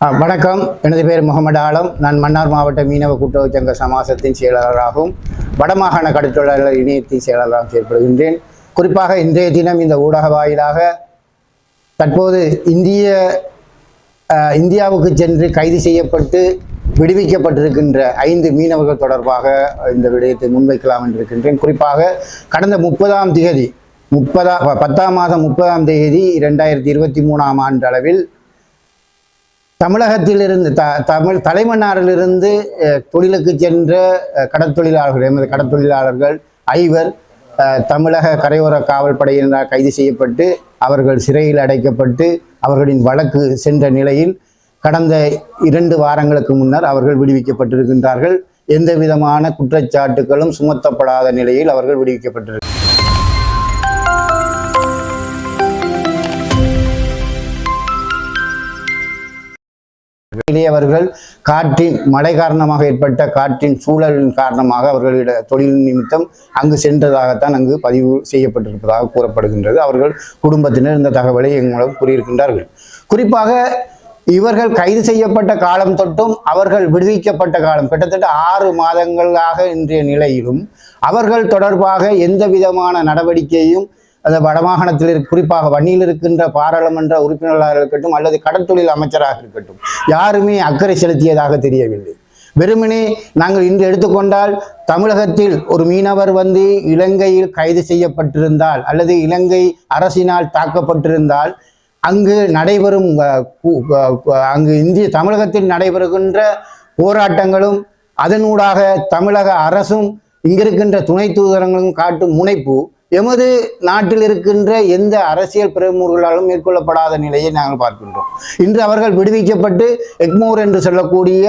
வணக்கம். எனது பேர் முகமது ஆலம். நான் மன்னார் மாவட்ட மீனவ கூட்டுறவு சங்க சமாசத்தின் செயலாளராகவும் வடமாகாண கடற்றொழிலாளர் இணையத்தின் செயலாளராகவும் செயல்படுகின்றேன் குறிப்பாக இன்றைய தினம் இந்த ஊடக வாயிலாக தற்போது இந்திய இந்தியாவுக்கு சென்று கைது செய்யப்பட்டு விடுவிக்கப்பட்டிருக்கின்ற ஐந்து மீனவர்கள் தொடர்பாக இந்த விடயத்தை முன்வைக்கலாம் என்று இருக்கின்றேன் குறிப்பாக கடந்த முப்பதாம் தேதி முப்பதா பத்தாம் மாதம் முப்பதாம் தேதி இரண்டாயிரத்தி இருபத்தி மூணாம் ஆண்டு அளவில் தமிழகத்திலிருந்து த தமிழ் தலைமன்னாரிலிருந்து தொழிலுக்கு சென்ற கடற்தொழிலாளர்கள் எமது கடற்தொழிலாளர்கள் ஐவர் தமிழக கரையோர காவல் படையினரால் கைது செய்யப்பட்டு அவர்கள் சிறையில் அடைக்கப்பட்டு அவர்களின் வழக்கு சென்ற நிலையில் கடந்த இரண்டு வாரங்களுக்கு முன்னர் அவர்கள் விடுவிக்கப்பட்டிருக்கின்றார்கள். எந்த விதமான குற்றச்சாட்டுகளும் சுமத்தப்படாத நிலையில் அவர்கள் விடுவிக்கப்பட்டிருக்கிறார்கள் அவர்கள் காற்றின் மழை காரணமாக ஏற்பட்ட காற்றின் சூழலின் காரணமாக அவர்களிட தொழில் நிமித்தம் அங்கு சென்றதாகத்தான் அங்கு பதிவு செய்யப்பட்டிருப்பதாக கூறப்படுகின்றது. அவர்கள் குடும்பத்தினர் இந்த தகவலை எங்களும் கூறியிருக்கின்றார்கள். குறிப்பாக இவர்கள் கைது செய்யப்பட்ட காலம் தொட்டும் அவர்கள் விடுவிக்கப்பட்ட காலம் கிட்டத்தட்ட ஆறு மாதங்களாக இன்றைய நிலையிலும் அவர்கள் தொடர்பாக எந்த விதமான நடவடிக்கையும் அந்த வடமாகாணத்தில் குறிப்பாக வன்னியில் இருக்கின்ற பாராளுமன்ற உறுப்பினர்களாக இருக்கட்டும் அல்லது கடற்தொழில் அமைச்சராக இருக்கட்டும் யாருமே அக்கறை செலுத்தியதாக தெரியவில்லை. வெறுமனே நாங்கள் இன்று எடுத்துக்கொண்டால் தமிழகத்தில் ஒரு மீனவர் வந்து இலங்கையில் கைது செய்யப்பட்டிருந்தால் அல்லது இலங்கை அரசினால் தாக்கப்பட்டிருந்தால் அங்கு நடைபெறும் அங்கு இந்திய தமிழகத்தில் நடைபெறுகின்ற போராட்டங்களும் அதனூடாக தமிழக அரசும் இங்கிருக்கின்ற துணை தூதரங்களும் காட்டும் முனைப்பு எமது நாட்டில் இருக்கின்ற எந்த அரசியல் பிரமுகர்களாலும் மேற்கொள்ளப்படாத நிலையை நாங்கள் பார்க்கின்றோம். இன்று அவர்கள் விடுவிக்கப்பட்டு எக்மோர் என்று சொல்லக்கூடிய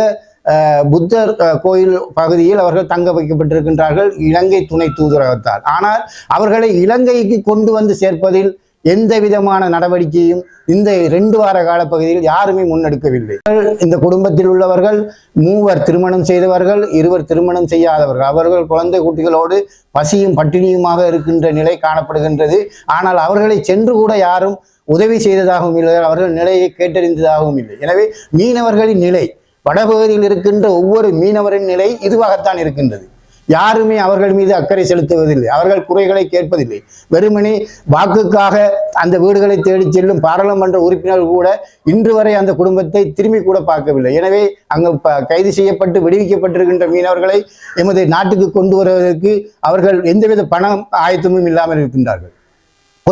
புத்தர் கோயில் பகுதியில் அவர்கள் தங்க வைக்கப்பட்டிருக்கின்றார்கள். இலங்கை துணை தூதரகத்தால். ஆனால் அவர்களை இலங்கைக்கு கொண்டு வந்து சேர்ப்பதில் எந்த விதமான நடவடிக்கையும் இந்த ரெண்டு வார கால பகுதியில் யாருமே முன்னெடுக்கவில்லை. இந்த குடும்பத்தில் உள்ளவர்கள் மூவர் திருமணம் செய்தவர்கள் இருவர் திருமணம் செய்யாதவர்கள் அவர்கள் குழந்தை குட்டிகளோடு பசியும் பட்டினியுமாக இருக்கின்ற நிலை காணப்படுகின்றது. ஆனால் அவர்களை சென்று கூட யாரும் உதவி செய்ததாகவும் இல்லை அவர்கள் நிலையை கேட்டறிந்ததாகவும் இல்லை. எனவே மீனவர்களின் நிலை வடபகுதியில் இருக்கின்ற ஒவ்வொரு மீனவரின் நிலை இதுவாகத்தான் இருக்கின்றது. யாருமே அவர்கள் மீது அக்கறை செலுத்துவதில்லை. அவர்கள் குறைகளை கேட்பதில்லை. வெறுமனே வாக்குக்காக அந்த வீடுகளை தேடி செல்லும் பாராளுமன்ற உறுப்பினர்கள் கூட இன்று வரை அந்த குடும்பத்தை திரும்பி கூட பார்க்கவில்லை. எனவே அங்கு ப- கைது செய்யப்பட்டு விடுவிக்கப்பட்டிருக்கின்ற மீனவர்களை எமது நாட்டுக்கு கொண்டு வருவதற்கு அவர்கள் எந்தவித பணம் ஆயத்தமும் இல்லாமல் இருக்கின்றார்கள்.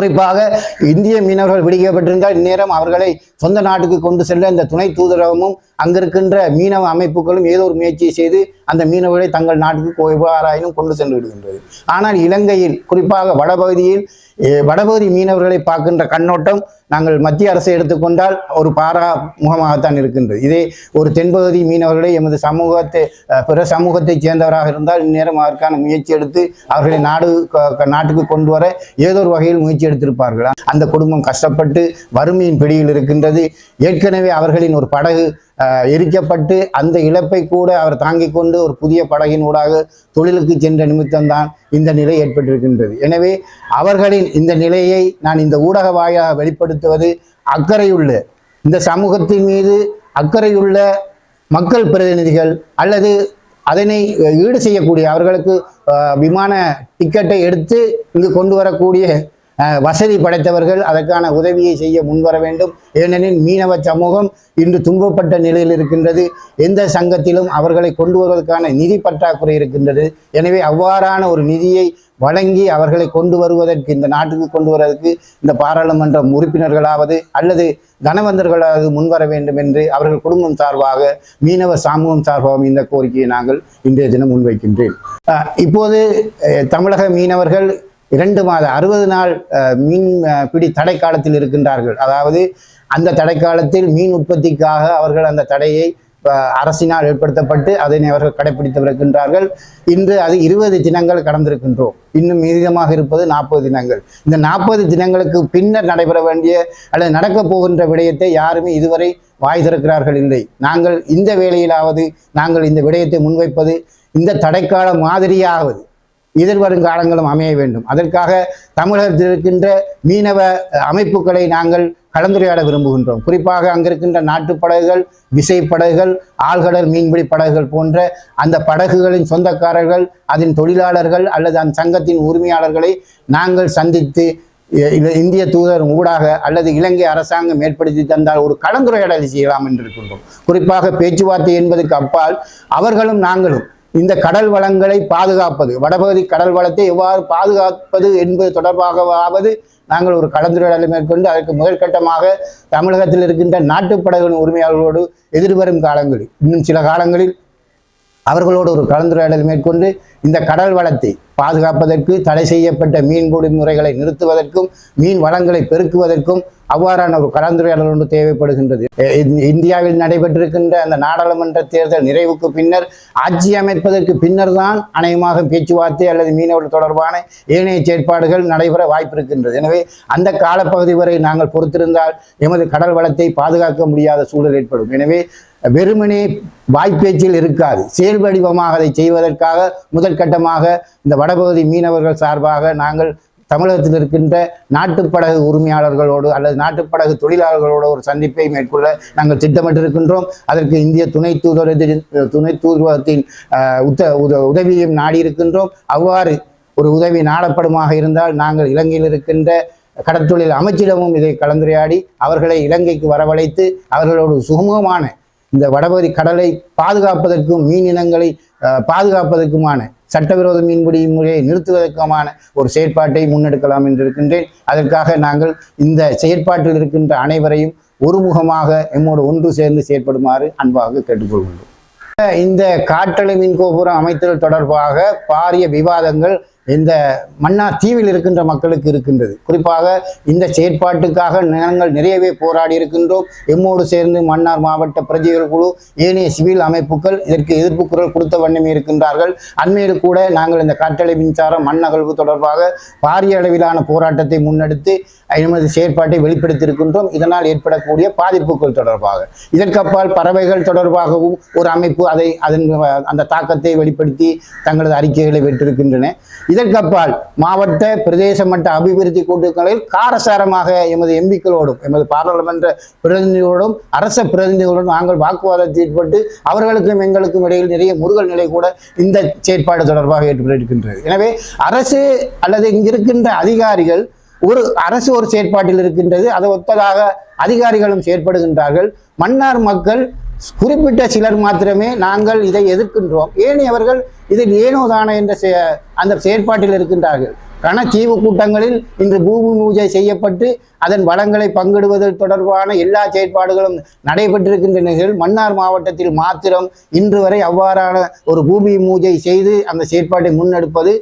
குறிப்பாக இந்திய மீனவர்கள் விடுக்கப்பட்டிருந்தால் இந்நேரம் அவர்களை சொந்த நாட்டுக்கு கொண்டு செல்ல இந்த துணை தூதரகமும் அங்கிருக்கின்ற மீனவ அமைப்புகளும் ஏதோ ஒரு முயற்சியை செய்து அந்த மீனவர்களை தங்கள் நாட்டுக்கு எவ்வாறாயினும் கொண்டு சென்று விடுகின்றது. ஆனால் இலங்கையில் குறிப்பாக வடபகுதியில் வடபகுதி மீனவர்களை பார்க்கின்ற கண்ணோட்டம் நாங்கள் மத்திய அரசை எடுத்துக்கொண்டால் ஒரு பாரா முகமாகத்தான் இருக்கின்றது. இதே ஒரு தென்பகுதி மீனவர்களை எமது சமூகத்தை பிற சமூகத்தைச் சேர்ந்தவராக இருந்தால் இந்நேரம் அதற்கான முயற்சி எடுத்து அவர்களை நாடு க- க- நாட்டுக்கு கொண்டு வர ஏதோ ஒரு வகையில் முயற்சி எடுத்திருப்பார்கள். அந்த குடும்பம் கஷ்டப்பட்டு வறுமையின் பிடியில் இருக்கின்றது. ஏற்கனவே அவர்களின் ஒரு படகு எரிக்கப்பட்டு அந்த இழப்பை கூட அவர் தாங்கிக் கொண்டு ஒரு புதிய படகின் ஊடாக தொழிலுக்கு சென்ற நிமித்தம்தான் இந்த நிலை ஏற்பட்டிருக்கின்றது. எனவே அவர்களின் இந்த நிலையை நான் இந்த ஊடக வாயாக வெளிப்படுத்துவது அக்கறையுள்ள இந்த சமூகத்தின் மீது அக்கறையுள்ள மக்கள் பிரதிநிதிகள் அல்லது அதனை ஈடு செய்யக்கூடிய அவர்களுக்கு விமான டிக்கெட்டை எடுத்து இங்கு கொண்டு வரக்கூடிய வசதி படைத்தவர்கள் அதற்கான உதவியை செய்ய முன்வர வேண்டும். ஏனெனில் மீனவ சமூகம் இன்று துன்பப்பட்ட நிலையில் இருக்கின்றது. எந்த சங்கத்திலும் அவர்களை கொண்டு வருவதற்கான நிதி பற்றாக்குறை இருக்கின்றது. எனவே அவ்வாறான ஒரு நிதியை வழங்கி அவர்களை கொண்டு வருவதற்கு இந்த நாட்டுக்கு கொண்டு வருவதற்கு இந்த பாராளுமன்ற உறுப்பினர்களாவது அல்லது தனவந்தர்களாவது முன்வர வேண்டும் என்று அவர்கள் குடும்பம் சார்பாக மீனவ சமூகம் சார்பாகவும் இந்த கோரிக்கையை நாங்கள் இன்றைய தினம் முன்வைக்கின்றேன். இப்போது தமிழக மீனவர்கள் இரண்டு மாத அறுபது நாள் மீன் பிடி தடை காலத்தில் இருக்கின்றார்கள். அதாவது அந்த தடை காலத்தில் மீன் உற்பத்திக்காக அவர்கள் அந்த தடையை அரசினால் ஏற்படுத்தப்பட்டு அதனை அவர்கள் கடைபிடித்து வருகின்றார்கள். இன்று அது இருபது தினங்கள் கடந்திருக்கின்றோம். இன்னும் மீதமாக இருப்பது நாற்பது தினங்கள். இந்த நாற்பது தினங்களுக்கு பின்னர் நடைபெற வேண்டிய அல்லது நடக்கப் போகின்ற விடயத்தை யாருமே இதுவரை வாய் திறக்கிறார்கள் இல்லை. நாங்கள் இந்த வேளையிலாவது நாங்கள் இந்த விடயத்தை முன்வைப்பது இந்த தடைக்கால மாதிரியாவது எதிர்வரும் காலங்களும் அமைய வேண்டும். அதற்காக தமிழகத்தில் இருக்கின்ற மீனவ அமைப்புகளை நாங்கள் கலந்துரையாட விரும்புகின்றோம். குறிப்பாக அங்கிருக்கின்ற நாட்டுப் படகுகள் விசைப்படகுகள் ஆழ்கடல் மீன்பிடி படகுகள் போன்ற அந்த படகுகளின் சொந்தக்காரர்கள் அதன் தொழிலாளர்கள் அல்லது அந்த சங்கத்தின் உரிமையாளர்களை நாங்கள் சந்தித்து இந்திய தூதர் ஊடாக அல்லது இலங்கை அரசாங்கம் ஏற்படுத்தி தந்தால் ஒரு கலந்துரையாடலை செய்யலாம் என்று இருக்கின்றோம். குறிப்பாக பேச்சுவார்த்தை என்பதற்கு அப்பால் அவர்களும் நாங்களும் இந்த கடல் வளங்களை பாதுகாப்பது. வடபகுதி கடல் வளத்தை எவ்வாறு பாதுகாப்பது என்பது தொடர்பாகவாவது நாங்கள் ஒரு கலந்துரையாடலை மேற்கொண்டு அதற்கு முதல் கட்டமாக தமிழகத்தில் இருக்கின்ற நாட்டுப்படகுகளின் உரிமையாளர்களோடு எதிர்வரும் காலங்களில் இன்னும் சில காலங்களில் அவர்களோடு ஒரு கலந்துரையாடல் மேற்கொண்டு இந்த கடல் வளத்தை பாதுகாப்பதற்கு தடை செய்யப்பட்ட மீன்பிடி முறைகளை நிறுத்துவதற்கும் மீன் வளங்களை பெருக்குவதற்கும் அவ்வாறான ஒரு கலந்துரையாடல் ஒன்று தேவைப்படுகின்றது. இந்- இந்தியாவில் நடைபெற்றிருக்கின்ற அந்த நாடாளுமன்ற தேர்தல் நிறைவுக்கு பின்னர் ஆட்சி அமைப்பதற்கு பின்னர் தான் அநேகமாக பேச்சுவார்த்தை அல்லது மீனவர்கள் தொடர்பான ஏனைய செயற்பாடுகள் நடைபெற வாய்ப்பு இருக்கின்றது எனவே அந்த காலப்பகுதி வரை நாங்கள் பொறுத்திருந்தால் எமது கடல் வளத்தை பாதுகாக்க முடியாத சூழல் ஏற்படும். எனவே வெறுமனே வாய்ப்பேச்சில் இருக்காது. செயல் வடிவமாக அதை செய்வதற்காக முதற்கட்டமாக இந்த வடபகுதி மீனவர்கள் சார்பாக நாங்கள் தமிழகத்தில் இருக்கின்ற நாட்டுப்படகு உரிமையாளர்களோடு அல்லது நாட்டுப்படகு தொழிலாளர்களோடு ஒரு சந்திப்பை மேற்கொள்ள நாங்கள் திட்டமிட்டிருக்கின்றோம். அதற்கு இந்திய துணை தூதரத்தின் துணை தூதுவகத்தின் உத்த உத- உதவியும் நாடியிருக்கின்றோம். அவ்வாறு ஒரு உதவி நாடப்படுமாக இருந்தால் நாங்கள் இலங்கையில் இருக்கின்ற கடற்தொழில் அமைச்சிடமும் இதை கலந்துரையாடி அவர்களை இலங்கைக்கு வரவழைத்து அவர்களோடு சுமூகமான இந்த வடபகுதி கடலை பாதுகாப்பதற்கும் மீன் இனங்களை பாதுகாப்பதற்குமான சட்டவிரோத மீன்பிடி முறையை நிறுத்துவதற்குமான ஒரு செயற்பாட்டை முன்னெடுக்கலாம் என்று இருக்கின்றேன். அதற்காக நாங்கள் இந்த செயற்பாட்டில் இருக்கின்ற அனைவரையும் ஒருமுகமாக எம்மோடு ஒன்று சேர்ந்து செயற்படுமாறு அன்பாக கேட்டுக்கொள்கின்றோம். இந்த காற்றலை மின் கோபுரம் அமைத்தல் தொடர்பாக பாரிய விவாதங்கள் இந்த மன்னார் தீவில் இருக்கின்ற மக்களுக்கு இருக்கின்றது. குறிப்பாக இந்த செயற்பாட்டுக்காக நாங்கள் நிறையவே போராடி இருக்கின்றோம். எம்மோடு சேர்ந்து மன்னார் மாவட்ட பிரஜைகள் குழு ஏனைய சிவில் அமைப்புகள் இதற்கு எதிர்ப்பு குரல் கொடுத்த வண்ணமே இருக்கின்றார்கள். அண்மையில் கூட நாங்கள் இந்த காற்றலை மின்சாரம் மண்ணகழ்வு தொடர்பாக பாரிய அளவிலான போராட்டத்தை முன்னெடுத்து எமது செயற்பாட்டை வெளிப்படுத்தியிருக்கின்றோம். இதனால் ஏற்படக்கூடிய பாதிப்புகள் தொடர்பாக. இதற்கப்பால் பறவைகள் தொடர்பாகவும் ஒரு அமைப்பு அதை அதன் அந்த தாக்கத்தை வெளிப்படுத்தி தங்களது அறிக்கைகளை பெற்றிருக்கின்றன இதற்கப்பால் மாவட்ட பிரதேச மட்ட அபிவிருத்தி கூட்டங்களில் காரசாரமாக எமது எம்பிக்களோடும் எமது பாராளுமன்ற பிரதிநிதிகளோடும் அரச பிரதிநிதிகளோடும் நாங்கள் வாக்குவாதத்தில் ஈடுபட்டு அவர்களுக்கும் எங்களுக்கும் இடையில் நிறைய முருகல் நிலை கூட இந்த செயற்பாடு தொடர்பாக ஏற்பட்டிருக்கின்றது. எனவே அரசு அல்லது இங்கிருக்கின்ற அதிகாரிகள் ஒரு அரசு ஒரு செயற்பாட்டில் இருக்கின்றது அதை ஒத்ததாக அதிகாரிகளும் செயற்படுகின்றார்கள். மன்னார் மக்கள் குறிப்பிட்ட சிலர் மாத்திரமே நாங்கள் இதை எதிர்க்கின்றோம். ஏனையவர்கள் இதில் ஏனோதான என்ற செ- அந்த செயற்பாட்டில் இருக்கின்றார்கள். ரணத்தீவு கூட்டங்களில் இன்று பூமி பூஜை செய்யப்பட்டு அதன் வளங்களை பங்கிடுவதில் தொடர்பான எல்லா செயற்பாடுகளும் நடைபெற்றிருக்கின்ற நிலையில் மன்னார் மாவட்டத்தில் மாத்திரம் இன்று வரை அவ்வாறான ஒரு பூமி பூஜை செய்து அந்த செயற்பாட்டை முன்னெடுப்பது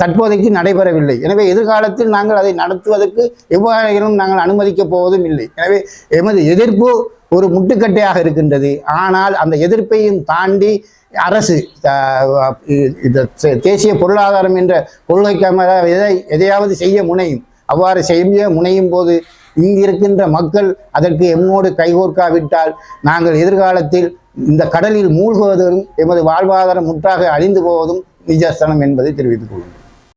தற்போதைக்கு நடைபெறவில்லை. எனவே எதிர்காலத்தில் நாங்கள் அதை நடத்துவதற்கு எவ்வாறாயினும் நாங்கள் அனுமதிக்கப் போவதும் இல்லை. எனவே எமது எதிர்ப்பு ஒரு முட்டுக்கட்டையாக இருக்கின்றது. ஆனால் அந்த எதிர்ப்பையும் தாண்டி அரசு இந்த தேசிய பொருளாதாரம் என்ற கொள்கைக்காக எதை எதையாவது செய்ய முனையும். அவ்வாறு செய்ய முனையும் போது இங்கு இருக்கின்ற மக்கள் அதற்கு எம்மோடு கைகோர்க்காவிட்டால் நாங்கள் எதிர்காலத்தில் இந்த கடலில் மூழ்குவதும் எமது வாழ்வாதாரம் முற்றாக அழிந்து போவதும் நிஜஸ்தனம் என்பதை தெரிவித்துக் கொள்கிறோம்.